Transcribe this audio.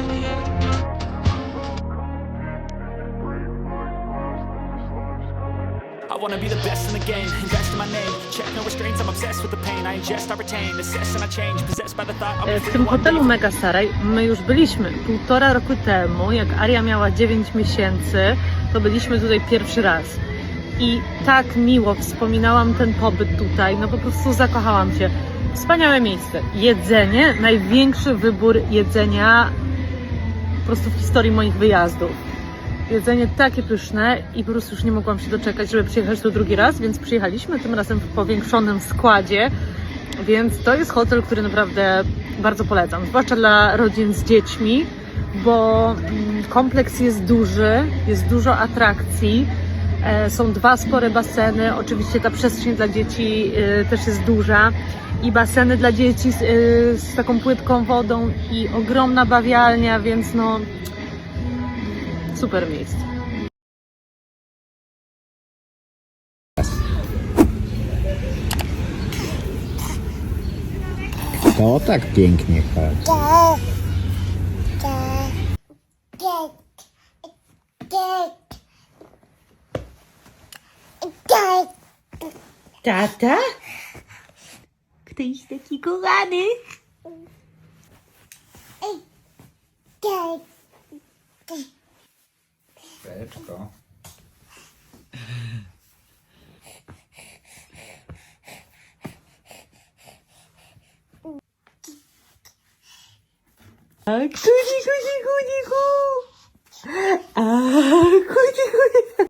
I wanna be the best in the game, invest in my name Check no restraints, I'm obsessed with the pain I ingest, I retain, assess and I change Possessed by the thought I'm e, W tym hotelu mega starej my już byliśmy półtora roku temu, jak Aria miała 9 miesięcy, to byliśmy tutaj pierwszy raz. I tak miło wspominałam ten pobyt tutaj, no po prostu zakochałam się. Wspaniałe miejsce. Jedzenie, największy wybór jedzenia prostu w historii moich wyjazdów. Jedzenie takie pyszne i po prostu już nie mogłam się doczekać, żeby przyjechać tu drugi raz, więc przyjechaliśmy tym razem w powiększonym składzie. Więc to jest hotel, który naprawdę bardzo polecam, zwłaszcza dla rodzin z dziećmi, bo mm, kompleks jest duży, jest dużo atrakcji. e, Są dwa spore baseny, oczywiście ta przestrzeń dla dzieci e, też jest duża i baseny dla dzieci z, e, z taką płytką wodą i ogromna bawialnia, więc no super miejsce. To tak pięknie chodzi. Tata? importante ter que cuidar, né? Pet. Ah, cuti, cuti, cuti, cuti. Ah.